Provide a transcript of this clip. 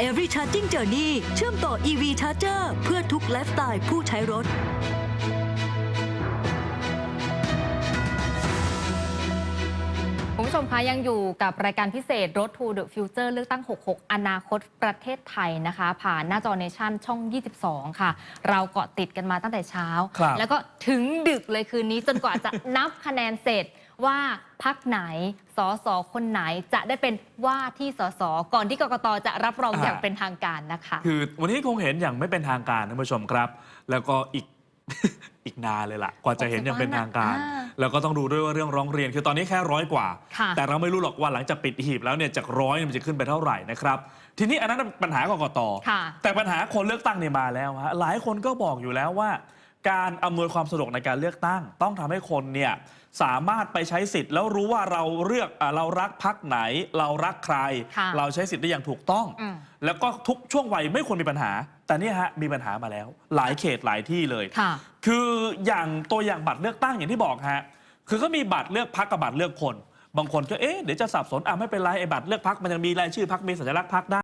Every Charging Journey เชื่อมต่อ EV Charger เพื่อทุกไลฟ์สไตล์ผู้ใช้รถ คุณผู้ชมคะยังอยู่กับรายการพิเศษ Road to the Future เลือกตั้ง 66 อนาคตประเทศไทยนะคะ ผ่านหน้าจอเนชั่นช่อง 22 ค่ะ เราเกาะติดกันมาตั้งแต่เช้า ครับ แล้วก็ถึงดึกเลยคืนนี้จนกว่าจะนับคะแนนเสร็จ ว่าพักไหนสอสอคนไหนจะได้เป็นว่าที่สอสอก่อนที่กกตจะรับรองอย่างเป็นทางการนะคะ คือวันนี้คงเห็นอย่างไม่เป็นทางการท่านผู้ชมครับ แล้วก็อีกอีกนานเลยล่ะ กว่าจะเห็นอย่างเป็นทางการอ่าแล้วก็ต้องดูด้วยว่าเรื่องร้องเรียน คือตอนนี้แค่ร้อยกว่าค่ะแต่เราไม่รู้หรอกว่าหลังจากปิดหีบแล้วเนี่ยจากร้อยมันจะขึ้นไปเท่าไหร่นะครับ ทีนี้อันนั้นเป็นปัญหากกตค่ะแต่ปัญหาคนเลือกตั้งเนี่ยมาแล้วฮะหลายคนก็บอกอยู่แล้วว่า การอำนวยความสะดวกในการเลือกตั้ง ต้องทำให้คนเนี่ยสามารถไปใช้สิทธิ์ แล้วรู้ว่าเราเลือกอะเรารักพักไหน เรารักใคร ค่ะเราใช้สิทธิ์ได้อย่างถูกต้อง อืมแล้วก็ทุกช่วงวัยไม่ควรมีปัญหา แต่เนี่ยฮะมีปัญหามาแล้ว หลายเขตหลายที่เลย ค่ะ คืออย่างตัวอย่างบัตรเลือกตั้งอย่างที่บอกฮะคือก็มีบัตรเลือกพักกับบัตรเลือกคน บางคนก็เอ๊ะเดี๋ยวจะสับสนอะไม่เป็นไรไอ้บัตรเลือกพักมันยังมีรายชื่อพักมีสัญลักษณ์พักได้